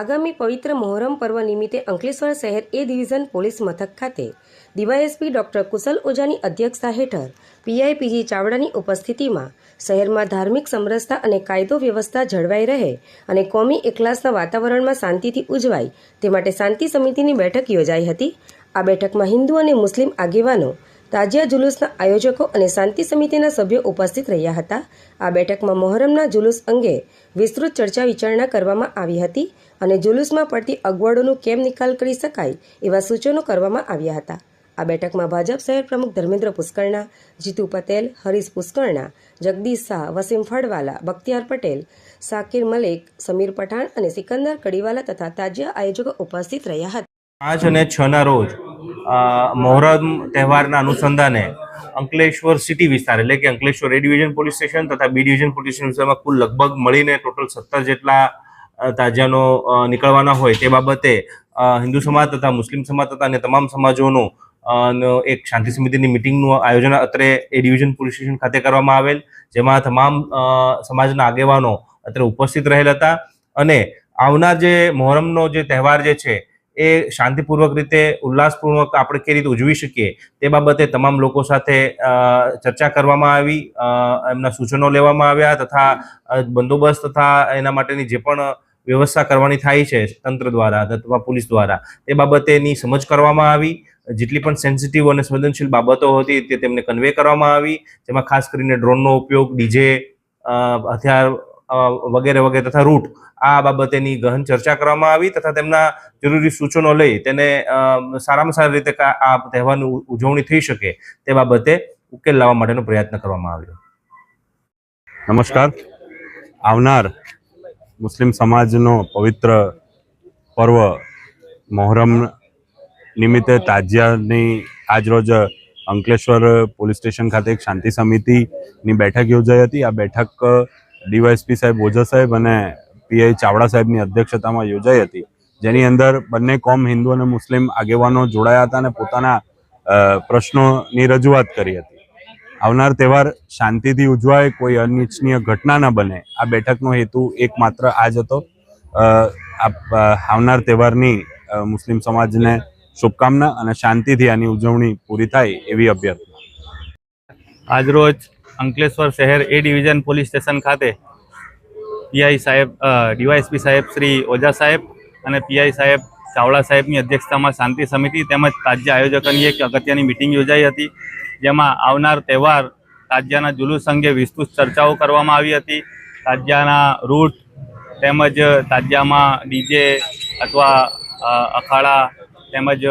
આગામી પવિત્ર મોહરમ પર્વ નિમિત્તે અંકલેશ્વર શહેર એ ડિવિઝન પોલીસ મથક ખાતે ડીવાયએસપી ડોક્ટર કુશલ ઓઝાની અધ્યક્ષતા હેઠળ પીઆઈપીજી ચાવડાની ઉપસ્થિતિમાં શહેરમાં ધાર્મિક સમરસતા અને કાયદો વ્યવસ્થા જળવાઈ રહે અને કોમી એકલાસના વાતાવરણમાં શાંતિથી ઉજવાય તે માટે શાંતિ સમિતિની બેઠક યોજાઈ હતી. આ બેઠકમાં હિન્દુ અને મુસ્લિમ આગેવાનો તાજિયા જુલુસના આયોજકો અને શાંતિ સમિતિના સભ્યો ઉપસ્થિત રહ્યા હતા. આ બેઠકમાં મોહરમના જુલુસ અંગે વિસ્તૃત ચર્ચા વિચારણા કરવામાં આવી હતી અને જુલુસમાં પડતી અગવડોનું કેમ નિકાલ કરી શકાય એવા સૂચનો કરવામાં આવ્યા હતા. આ બેઠકમાં ભાજપ શહેર પ્રમુખ ધર્મેન્દ્ર પુષ્કરણા, જીતુ પટેલ, હરીશ પુષ્કરણા, જગદીશ શાહ, વસીમ ફળવાલા, બખ્તિયાર પટેલ, સાકિર મલિક, સમીર પઠાણ અને સિકંદર કડીવાલા તથા તાજિયા આયોજકો ઉપસ્થિત રહ્યા હતા. પાંચ અને છ રોજ મોહરમ તહેવારના અનુસંધાને અંકલેશ્વર સિટી વિસ્તાર એટલે કે Ankleshwar A division police station તથા બી ડિવિઝન પોલીસ સ્ટેશન વિસ્તારમાં કુલ લગભગ મળીને ટોટલ સત્તર જેટલા તાજાનો નીકળવાના હોય તે બાબતે હિન્દુ સમાજ તથા મુસ્લિમ સમાજ તથા અને તમામ સમાજોનું એક શાંતિ સમિતિની મિટિંગનું આયોજન અત્રે એ ડિવિઝન પોલીસ સ્ટેશન ખાતે કરવામાં આવેલ, જેમાં તમામ સમાજના આગેવાનો અત્રે ઉપસ્થિત રહેલ હતા. અને આવનાર જે મોહરમનો જે તહેવાર જે છે એ શાંતિપૂર્વક રીતે, ઉલ્લાસપૂર્વક આપણે કઈ રીતે ઉજવી શકીએ, તે બાબતે તમામ લોકો સાથે ચર્ચા કરવામાં આવી એમના સૂચનો લેવામાં આવ્યા તથા બંદોબસ્ત તથા એના માટેની જે પણ વ્યવસ્થા કરવાની થાય છે, તંત્ર દ્વારા અથવા પોલીસ દ્વારા, તે બાબતેની સમજ કરવામાં આવી. જેટલી પણ સેન્સિટિવ અને સંવેદનશીલ બાબતો હતી તે તેમને કન્વે કરવામાં આવી. જેમાં ખાસ કરીને ડ્રોનનો ઉપયોગ, ડીજે હથિયાર વગેરે વગેરે તથા રૂટ. આ બાબતેની ગહન ચર્ચા કરવામાં આવી તથા તેમના જરૂરી સૂચનો લઈ તેને સારામાં સારી રીતે આ તહેવારની ઉજવણી થઈ શકે તે બાબતે ઉકેલ લાવવા માટેનો પ્રયત્ન કરવામાં આવ્યો. નમસ્કાર. આવનાર મુસ્લિમ સમાજનો પવિત્ર પર્વ મોહરમ નિમિત્તે તાજિયાની આજરોજ અંકલેશ્વર પોલીસ સ્ટેશન ખાતે એક શાંતિ સમિતિની બેઠક યોજાઈ હતી. આ બેઠક ડીવાયએસપી સાહેબ ઓઝા સાહેબ અને પીઆઈ ચાવડા સાહેબની અધ્યક્ષતામાં યોજાઈ હતી. જેની અંદર બંને કોમ હિન્દુ અને મુસ્લિમ આગેવાનો જોડાયા હતા અને પોતાના પ્રશ્નોની રજૂઆત કરી હતી. આવનાર તહેવાર શાંતિથી ઉજવાય, કોઈ અનિચ્છનીય ઘટના ન બને. આ બેઠકનો હેતુ એકમાત્ર આ જ હતો આવનાર તહેવારની મુસ્લિમ સમાજને શુભકામના અને શાંતિથી આની ઉજવણી પૂરી થાય એવી અભ્યર્થના. આજરોજ અંકલેશ્વર શહેર એ ડિવિઝન પોલીસ સ્ટેશન ખાતે પીઆઈ સાહેબ ડીવાયએસપી સાહેબ શ્રી ઓઝા સાહેબ અને પીઆઈ સાહેબ ચાવડા સાહેબની અધ્યક્ષતામાં શાંતિ સમિતિ તેમજ તાજ્ય આયોજકોની એક અગત્યની મિટિંગ યોજાઈ હતી, જેમાં આવનાર તહેવાર તાજ્યાના જુલુસ અંગે વિસ્તૃત ચર્ચાઓ કરવામાં આવી હતી, તાજ્યાના રૂટ તેમજ તાજ્યામાં ડીજે અથવા અખાડા તેમજ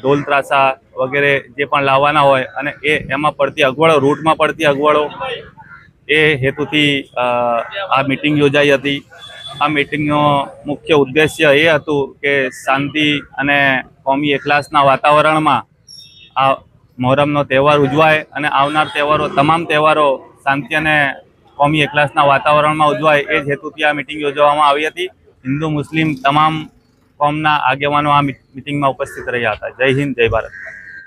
ઢોલ ત્રાસા વગેરે જે પણ લાવવાના હોય અને એ એમાં પડતી અગવડો, રૂટમાં પડતી અગવડો, એ હેતુથી આ મિટિંગ યોજાઈ હતી. આ મિટિંગનો મુખ્ય ઉદ્દેશ્ય એ હતું કે શાંતિ અને કોમી એકલાસના વાતાવરણમાં આ મોહરમનો તહેવાર ઉજવાય અને આવનાર તહેવારો, તમામ તહેવારો શાંતિ અને કોમી એકલાસના વાતાવરણમાં ઉજવાય એ જ હેતુથી આ મિટિંગ યોજવામાં આવી હતી. હિન્દુ, મુસ્લિમ, તમામ કોમના આગેવાનો આ મિટિંગમાં ઉપસ્થિત રહ્યા હતા. જય હિન્દ જય ભારત.